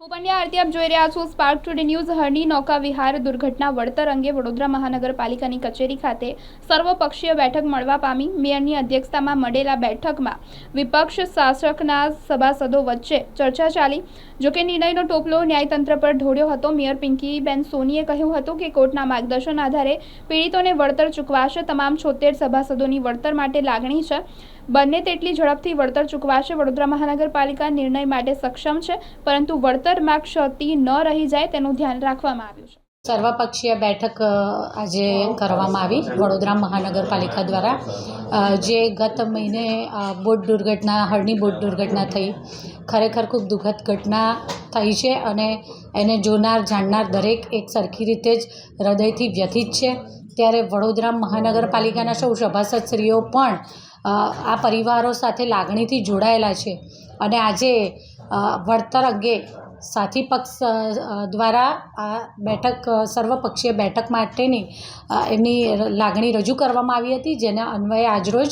હું પંડ્યા આરતી આપ જોઈ રહ્યા છો સ્પાર્ક ટુડે ન્યૂઝ હરણી નૌકા વિહાર દુર્ઘટના વળતર અંગે વડોદરા મહાનગરપાલિકાની કચેરી ખાતે સર્વપક્ષીય બેઠક મળવા પામી. મેયરની અધ્યક્ષતામાં મળેલા બેઠકમાં વિપક્ષ શાસકના સભાસદો વચ્ચે ચર્ચા ચાલી. જોકે નિર્ણયનો ટોપલો ન્યાયતંત્ર પર ઢોળ્યો હતો. મેયર પિંકીબેન સોનીએ કહ્યું હતું કે કોર્ટના માર્ગદર્શન આધારે પીડિતોને વળતર ચૂકવાશે. તમામ છોતેર સભાસદોની વળતર માટે લાગણી છે. બંને તેટલી ઝડપથી વળતર ચૂકવાશે. વડોદરા મહાનગરપાલિકા નિર્ણય માટે સક્ષમ છે, પરંતુ વળતરમાં ક્ષતિ ન રહી જાય તેનું ધ્યાન રાખવામાં આવ્યું છે. સર્વપક્ષીય બેઠક આજે કરવામાં આવી. વડોદરા મહાનગરપાલિકા દ્વારા જે ગત મહિને બોટ દુર્ઘટના, હળની બોટ દુર્ઘટના થઈ, ખરેખર ખૂબ દુઃખદ ઘટના થઈ છે અને એને જોનાર, જાણનાર દરેક એક સરખી રીતે જ હૃદયથી વ્યથિત છે. ત્યારે વડોદરા મહાનગરપાલિકાના સૌ સભાસદશ્રીઓ પણ આ પરિવારો સાથે લાગણીથી જોડાયેલા છે. અને આજે વળતર અંગે સાથી પક્ષ દ્વારા આ બેઠક સર્વપક્ષીય બેઠક માટેની એમની લાગણી રજૂ કરવામાં આવી હતી, જેના અન્વયે આજરોજ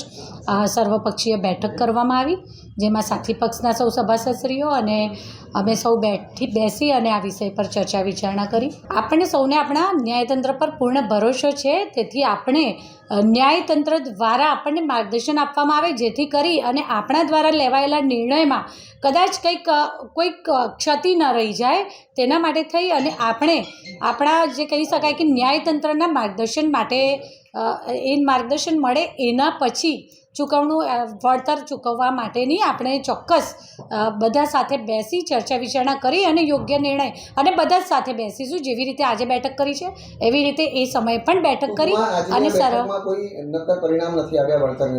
સર્વપક્ષીય બેઠક કરવામાં આવી, જેમાં સાથી પક્ષના સૌ સભાસદશ્રીઓ અને અમે સૌ બેઠી, બેસી અને આ વિષય પર ચર્ચા વિચારણા કરી. આપણે સૌને આપણા ન્યાયતંત્ર પર પૂર્ણ ભરોસો છે, તેથી આપણે ન્યાયતંત્ર દ્વારા આપણને માર્ગદર્શન આપવામાં આવે જેથી કરી અને આપણા દ્વારા લેવાયેલા નિર્ણયમાં કદાચ કંઈક કોઈક ક્ષતિ ન રહી જાય તેના માટે થઈ અને આપણે આપણા જે કહી શકાય કે ન્યાયતંત્રના માર્ગદર્શન માટે એ માર્ગદર્શન મળે એના પછી ચૂકવણું વળતર ચૂકવવા માટેની આપણે ચોક્કસ બધા સાથે બેસી ચર્ચા વિચારણા કરી અને યોગ્ય નિર્ણય અને બધા જ સાથે બેસીશું જેવી રીતે આજે બેઠક કરી છે. એવી રીતે એ સમયે પણ બેઠક કરી અને સરળ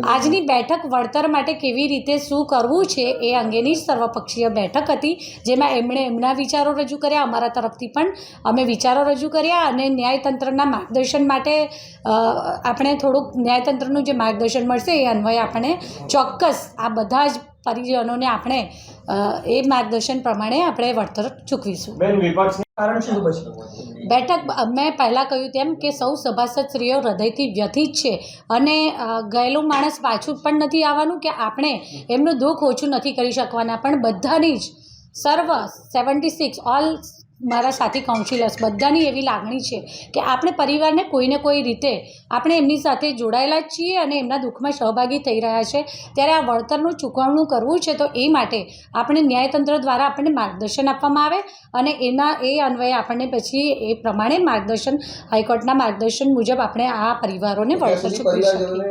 આજની બેઠક વળતર માટે કેવી રીતે શું કરવું છે એ અંગેની જ સર્વપક્ષીય બેઠક હતી જેમાં એમણે એમના વિચારો રજૂ કર્યા અમારા તરફથી પણ અમે વિચારો રજૂ કર્યા અને ન્યાયતંત્રના માર્ગદર્શન માટે આપણે થોડુંક ન્યાયતંત્રનું જે માર્ગદર્શન મળશે એ અન્વયે આપણે ચોક્કસ આ બધા જ પરિજનોને આપણે એ માર્ગદર્શન પ્રમાણે આપણે વળતર ચૂકવીશું. બેઠક મેં પહેલાં કહ્યું તેમ કે સૌ સભાસદશ્રીઓ હૃદયથી વ્યથિત છે અને ગયેલું માણસ પાછું પણ નથી આવવાનું કે આપણે એમનું દુઃખ ઓછું નથી કરી શકવાના પણ બધાની જ સર્વ સેવન્ટી સિક્સ ઓલ મારા સાથી કાઉન્સિલર્સ બધાની એવી લાગણી છે કે આપણે પરિવારને કોઈને કોઈ રીતે આપણે એમની સાથે જોડાયેલા જ છીએ અને એમના દુઃખમાં સહભાગી થઈ રહ્યા છે. ત્યારે આ વળતરનું ચૂકવણું કરવું છે તો એ માટે આપણે ન્યાયતંત્ર દ્વારા આપણને માર્ગદર્શન આપવામાં આવે અને એના એ અન્વયે આપણને પછી એ પ્રમાણે માર્ગદર્શન હાઈકોર્ટના માર્ગદર્શન મુજબ આપણે આ પરિવારોને વળતર ચૂકવી શકીએ.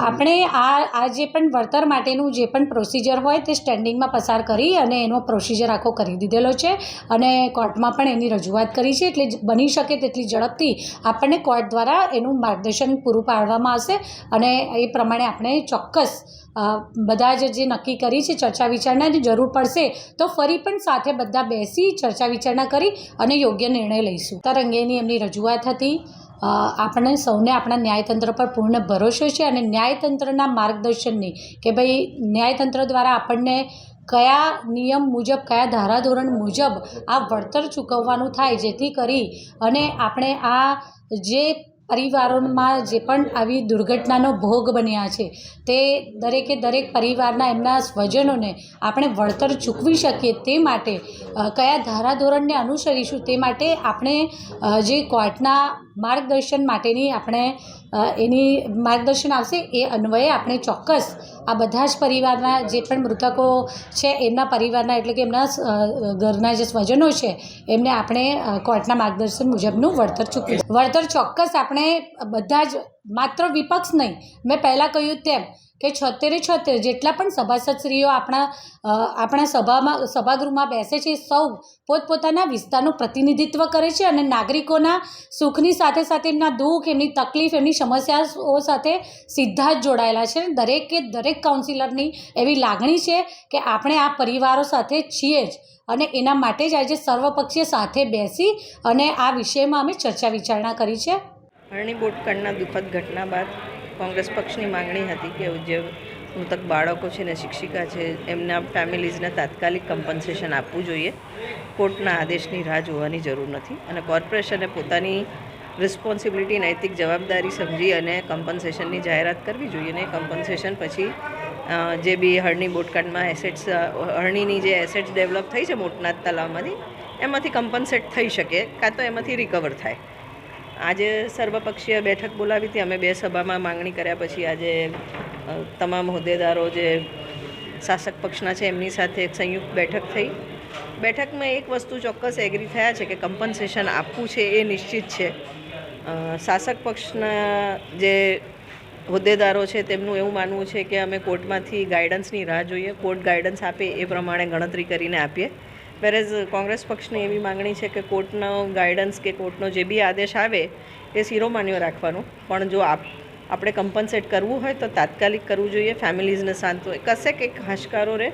આપણે આ આ જે પણ વળતર માટેનું જે પણ પ્રોસિજર હોય તે સ્ટેન્ડિંગમાં પસાર કરી અને એનો પ્રોસિજર આખો કરી દીધેલો છે અને કોર્ટમાં પણ એની રજૂઆત કરી છે એટલે બની શકે તેટલી ઝડપથી આપણને કોર્ટ દ્વારા એનું માર્ગદર્શન પૂરું પાડવામાં આવશે અને એ પ્રમાણે આપણે ચોક્કસ બધા જ જે નક્કી કરી છે ચર્ચા વિચારણાની જરૂર પડશે તો ફરી પણ સાથે બધા બેસી ચર્ચા વિચારણા કરી અને યોગ્ય નિર્ણય લઈશું. તર અંગેની એમની રજૂઆત હતી. આપણે સૌને આપણા ન્યાયતંત્ર પર પૂર્ણ ભરોસો છે અને ન્યાયતંત્રના માર્ગદર્શનની કે ભાઈ ન્યાયતંત્ર દ્વારા આપણને કયા નિયમ મુજબ, કયા ધારાધોરણ મુજબ આ વળતર ચૂકવવાનું થાય જેથી કરી અને આપણે આ જે પરિવારોમાં જે પણ આવી દુર્ઘટનાનો ભોગ બન્યા છે, તે દરેકે દરેક પરિવારના એમના સ્વજનોને આપણે વળતર ચૂકવી શકીએ તે માટે કયા ધારાધોરણને અનુસરીશું તે માટે આપણે જે કોર્ટના માર્ગદર્શન માટેની આપણે એની માર્ગદર્શન આવશે એ અન્વયે આપણે ચોક્કસ આ બધા જ પરિવારના જે પણ મૃતકો છે, એમના પરિવારના એટલે કે એમના ઘરના જે સ્વજનો છે, એમને આપણે કોર્ટના માર્ગદર્શન મુજબનું વળતર ચૂકવું વળતર ચોક્કસ આપણે બધા જ, માત્ર વિપક્ષ નહીં, મેં પહેલાં કહ્યું તેમ કે છોતેરે છોતેર જેટલા પણ સભાસદશ્રીઓ આપણા આપણા સભામાં, સભાગૃહમાં બેસે છે, સૌ પોતપોતાના વિસ્તારનું પ્રતિનિધિત્વ કરે છે અને નાગરિકોના સુખની સાથે સાથે એમના દુઃખ, એમની તકલીફ, એમની સમસ્યાઓ સાથે સીધા જ જોડાયેલા છે. દરેકે દરેક કાઉન્સિલરની એવી લાગણી છે કે આપણે આ પરિવારો સાથે છીએ જ અને એના માટે જ આજે સર્વપક્ષીય સાથે બેસી અને આ વિષયમાં અમે ચર્ચા વિચારણા કરી છે. હરણી દુઃખદ ઘટના બાદ કોંગ્રેસ પક્ષની માંગણી હતી કે જે મૃતક બાળકો છે ને શિક્ષિકા છે, એમના ફેમિલીઝને તાત્કાલિક કમ્પન્સેશન આપવું જોઈએ. કોર્ટના આદેશની રાહ જોવાની જરૂર નથી અને કોર્પોરેશને પોતાની રિસ્પોન્સિબિલિટી નૈતિક જવાબદારી સમજી અને કમ્પન્સેશનની જાહેરાત કરવી જોઈએ અને કમ્પન્સેશન પછી જે બી હળની બોટકાંડમાં એસેટ્સ હળનીની જે એસેટ્સ ડેવલપ થઈ છે મોટનાથ તલાવમાંથી એમાંથી કમ્પન્સેટ થઈ શકે, કાં તો એમાંથી રિકવર થાય. આજે સર્વપક્ષીય બેઠક બોલાવી હતી. અમે બે સભામાં માંગણી કર્યા પછી આજે તમામ હોદ્દેદારો જે શાસક પક્ષના છે એમની સાથે એક સંયુક્ત બેઠક થઈ. બેઠકમાં એક વસ્તુ ચોક્કસ એગ્રી થયા છે કે કમ્પન્સેશન આપવું છે એ નિશ્ચિત છે. શાસક પક્ષના જે હોદ્દેદારો છે તેમનું એવું માનવું છે કે અમે કોર્ટમાંથી ગાઈડન્સની રાહ જોઈએ. કોર્ટ ગાઈડન્સ આપે એ પ્રમાણે ગણતરી કરીને આપીએ. વેરેઝ કોંગ્રેસ પક્ષની એવી માંગણી છે કે કોર્ટનો ગાઈડન્સ કે કોર્ટનો જે બી આદેશ આવે, એ શિરોમાન્યો રાખવાનો. પણ જો આપ, આપણે કમ્પન્સેટ કરવું હોય તો તાત્કાલિક કરવું જોઈએ ફેમિલીઝને શાંત હોય. કશે કંઈક હાશકારો રહે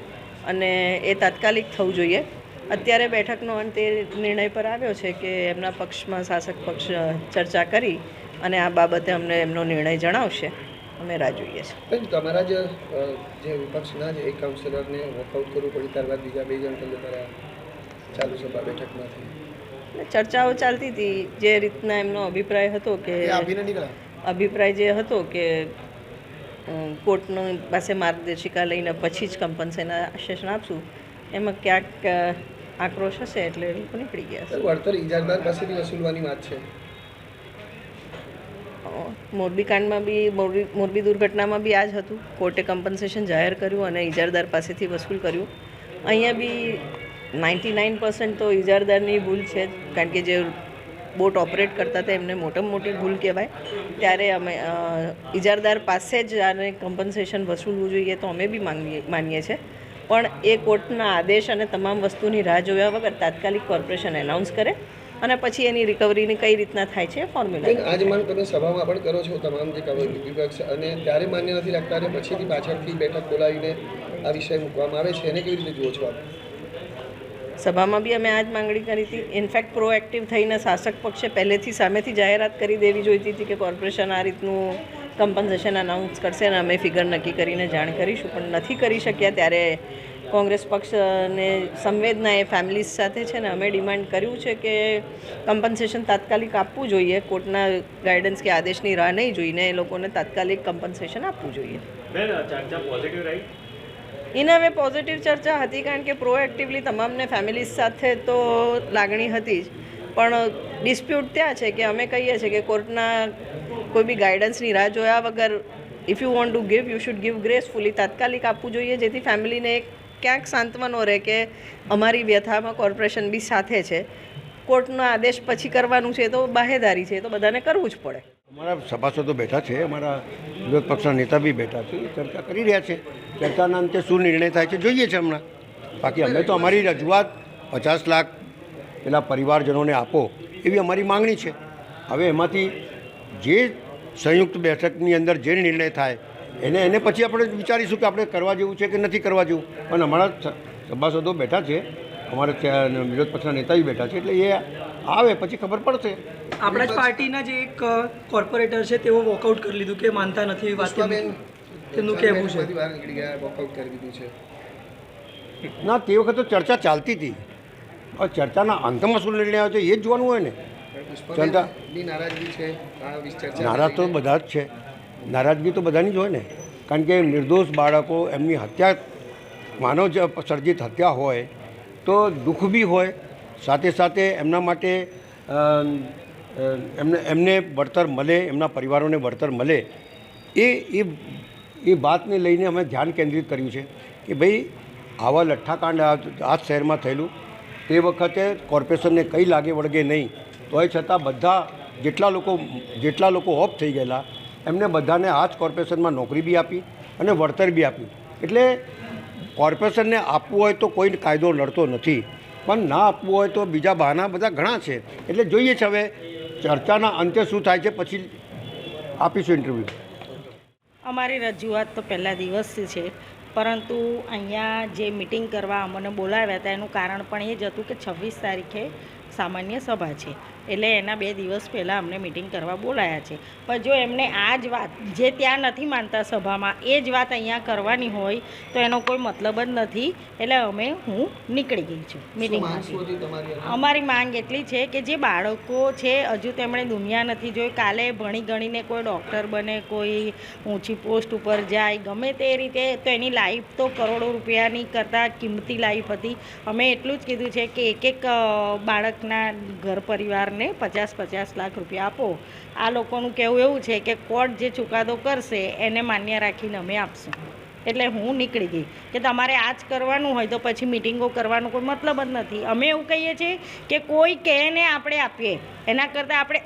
અને એ તાત્કાલિક થવું જોઈએ. અત્યારે બેઠકનો અંત એ નિર્ણય પર આવ્યો છે કે એમના પક્ષમાં શાસક પક્ષ ચર્ચા કરી અને આ બાબતે અમને એમનો નિર્ણય જણાવશે. અમે રાહ જોઈએ છીએ. તમારા જે વિપક્ષના જ એક કાઉન્સિલરને વોકઆઉટ કરવું પડ્યું, ત્યારબાદ બીજા બે જણ કર્યા. ચાલુ સભા બેઠકમાંથી? ચર્ચાઓ ચાલતી હતી. જે રીતના એમનો અભિપ્રાય હતો કે અભિપ્રાય જે હતો કે કોર્ટનો પાસે માર્ગદર્શિકા લઈને પછી જ કમ્પન્સેશન આપશું એમાં ક્યાંક આક્રોશ હશે એટલે એ લોકો નીકળી ગયા છે વળતર ઇજારદાર પાસેથી વસૂલવાની વાત છે. મોરબી કાંડમાં બી મોરબી મોરબી દુર્ઘટનામાં બી આ જ હતું. કોર્ટે કમ્પન્સેશન જાહેર કર્યું અને ઇજારદાર પાસેથી વસૂલ કર્યું. અહીંયા બી નાઇન્ટી નાઇન પર્સન્ટ તો ઇજારદારની ભૂલ છે કારણ કે જે બોટ ઓપરેટ કરતા હતા એમને મોટામાં મોટી ભૂલ કહેવાય. ત્યારે અમે ઇજારદાર પાસે જ આને કમ્પન્સેશન વસૂલવું જોઈએ તો અમે બી માંગીએ, માનીએ છીએ. પણ એ કોર્ટના આદેશ અને તમામ વસ્તુની રાહ જોયા વગર તાત્કાલિક કોર્પોરેશન એનાઉન્સ કરે અને પછી એની રિકવરીની કઈ રીતના થાય છે ફોર્મ્યુલા આજ માન તમે સભામાં પણ કરો છો, તમામ જે વિપક્ષ અને ત્યારે માન્ય નથી રાખતા અને પછીથી પાછળથી બેઠક બોલાવીને આ વિષય મૂકવામાં આવે છે. એને કેવી રીતે જુઓ છો આપ? સભામાં બી અમે આ જ માંગણી કરી હતી. ઇનફેક્ટ પ્રોએક્ટિવ થઈને શાસક પક્ષે પહેલેથી સામેથી જાહેરાત કરી દેવી જોઈતી હતી કે કોર્પોરેશન આ રીતનું કમ્પન્સેશન અનાઉન્સ કરશે અને અમે ફિગર નક્કી કરીને જાણ કરીશું. પણ નથી કરી શક્યા ત્યારે કોંગ્રેસ પક્ષને સંવેદના એ ફેમિલીઝ સાથે છે ને અમે ડિમાન્ડ કર્યું છે કે કમ્પન્સેશન તાત્કાલિક આપવું જોઈએ. કોર્ટના ગાઈડન્સ કે આદેશની રાહ નહીં જોઈને એ લોકોને તાત્કાલિક કમ્પન્સેશન આપવું જોઈએ. ચર્ચા પોઝિટિવ રહી? એના હવે પોઝિટિવ ચર્ચા હતી કારણ કે પ્રોએક્ટિવલી તમામને ફેમિલીઝ સાથે તો લાગણી હતી જ. પણ ડિસ્પ્યુટ ત્યાં છે કે અમે કહીએ છીએ કે કોર્ટના કોઈ બી ગાઈડન્સની રાહ જોયા વગર if you want to give you should give gracefully તાત્કાલિક આપવું જોઈએ જેથી ફેમિલીને ક્યાંક સાંત્વનો રહે કે અમારી વ્યથામાં કોર્પોરેશન બી સાથે છે. કોર્ટનો આદેશ પછી કરવાનું છે તો બાહેદારી છે, તો બધાને કરવું જ પડે. અમારા સભાસદો બેઠા છે, અમારા વિરોધ પક્ષના નેતા બી બેઠા છે, ચર્ચા કરી રહ્યા છે. ચર્ચાના અંતે શું નિર્ણય થાય છે જોઈએ છે હમણાં. બાકી અમે તો અમારી રજૂઆત પચાસ લાખ પેલા પરિવારજનોને આપો એવી અમારી માંગણી છે. હવે એમાંથી જે સંયુક્ત બેઠકની અંદર જે નિર્ણય થાય, એને એને પછી આપણે વિચારીશું કે આપણે કરવા જેવું છે કે નથી કરવા જેવું. પણ અમારા સભાસદો બેઠા છે, અમારા વિરોધ પક્ષના નેતા બી બેઠા છે, એટલે એ આવે પછી ખબર પડશે. આપણા જ પાર્ટીના જે એક કોર્પોરેટર છે તેઓ વોકઆઉટ કરી લીધું કે માનતા નથી એવી વાત તેમનું. કહેવું છે. માંથી બહાર નીકળી ગયા વોકઆઉટ કરી દીધું છે. ના તે વખત તો ચર્ચા ચાલતી હતી. હવે ચર્ચાના અંતમાં શું નિર્ણય આવે છે એ જ જોવાનું હોય ને. ચર્ચા. નારાજગી છે આ વિશે ચર્ચા નારાજ તો બધા જ છે. નારાજગી તો બધાની જ હોય ને. કારણ કે નિર્દોષ બાળકો એમની હત્યા માનવ સર્જિત હત્યા હોય તો દુઃખ બી હોય સાથે સાથે એમના માટે એમને એમને વળતર મળે, એમના પરિવારોને વળતર મળે. એ એ એ વાતને લઈને અમે ધ્યાન કેન્દ્રિત કર્યું છે કે ભાઈ, આવા લઠ્ઠાકાંડ આ શહેરમાં થયેલું, તે વખતે કોર્પોરેશનને કંઈ લાગે વળગે નહીં. તોય છતાં બધા જેટલા લોકો જેટલા લોકો ઓફ થઈ ગયેલા, એમને બધાને આ જ કોર્પોરેશનમાં નોકરી બી આપી અને વળતર બી આપ્યું. એટલે કોર્પોરેશનને આપવું હોય તો કોઈ કાયદો લડતો નથી. પણ ના આપવું હોય તો બીજા બહાના બધા ઘણા છે. એટલે જોઈએ છે હવે ચર્ચાના અંતે શું થાય છે પછી આપીશું ઇન્ટરવ્યૂ અમારી રજૂઆત તો પહેલા દિવસથી છે, પરંતુ અહીંયા જે મિટિંગ કરવા અમને બોલાવ્યા હતા, એનું કારણ પણ એ જ હતું કે છવ્વીસ તારીખે સામાન્ય સભા છે. એટલે એના બે દિવસ પહેલાં અમને મિટિંગ કરવા બોલાયા છે. પણ જો એમને આ જ વાત જે ત્યાં નથી માનતા સભામાં એ જ વાત અહીંયા કરવાની હોય તો એનો કોઈ મતલબ જ નથી. એટલે અમે હું નીકળી ગઈ છું મિટિંગમાંથી? અમારી માંગ એટલી છે કે જે બાળકો છે હજુ તેમણે દુનિયા નથી જોઈ. કાલે ભણી ગણીને કોઈ ડૉક્ટર બને કોઈ ઊંચી પોસ્ટ ઉપર જાય ગમે તે રીતે તો એની લાઈફ તો કરોડો રૂપિયાની કરતાં કિંમતી લાઈફ હતી. અમે એટલું જ કીધું છે કે એક એક બાળકના ઘર પરિવારને પચાસ પચાસ લાખ રૂપિયા આપો. આ લોકોનું કહેવું એવું છે કે કોર્ટ જે ચુકાદો કરશે એને માન્ય રાખીને અમે આપશું. એટલે હું નીકળી ગઈ કે તમારે આ જ કરવાનું હોય તો પછી મિટિંગો કરવાનો કોઈ મતલબ જ નથી. અમે એવું કહીએ છીએ કે કોઈ કહેને આપણે આપીએ. એના કરતાં આપણે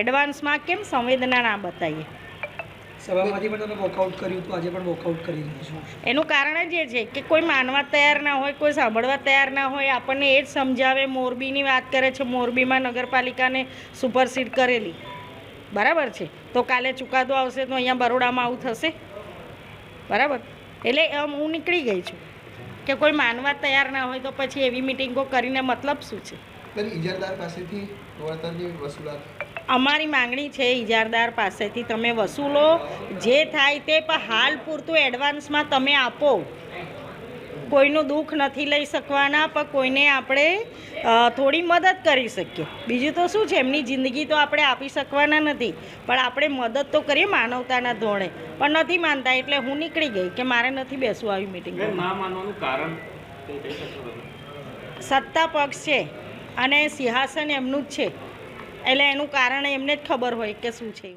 એડવાન્સમાં કેમ સંવેદના ના બતાવીએ? સભામાંથી પણ તમે વોકઆઉટ કર્યું હતું આજે પણ વોકઆઉટ કરી રહ્યા છો. એનું કારણ જ એ છે કે કોઈ માનવા તૈયાર ના હોય કોઈ સાંભળવા તૈયાર ના હોય આપણને એ જ સમજાવે મોરબીની વાત કરે છે મોરબીમાં નગરપાલિકાને સુપરસીડ કરેલી. બરાબર છે? તો કાલે ચુકાદો આવશે તો અહીંયા બરોડામાં આવું થશે? બરાબર? એટલે આમ હું નીકળી ગઈ છું કે કોઈ માનવા તૈયાર ના હોય તો પછી એવી મિટિંગો કરીને મતલબ શું છે? ઇજારદાર પાસેથી વળતરની વસૂલાત અમારી માંગણી છે ઇજારદાર પાસેથી તમે વસૂલો જે થાય તે પણ હાલ પૂરતું એડવાન્સમાં તમે આપો. કોઈનું દુઃખ નથી લઈ શકવાના પણ કોઈને આપણે થોડી મદદ કરી શકીએ. બીજું તો શું છે એમની જિંદગી તો આપણે આપી શકવાના નથી પણ આપણે મદદ તો કરીએ માનવતાના ધોરણે. પણ નથી માનતા એટલે હું નીકળી ગઈ કે મારે નથી બેસવું આવી મિટિંગ કારણ સત્તા પક્ષ છે અને સિંહાસન એમનું જ છે. એટલે એનું કારણ એમને જ ખબર હોય કે શું છે.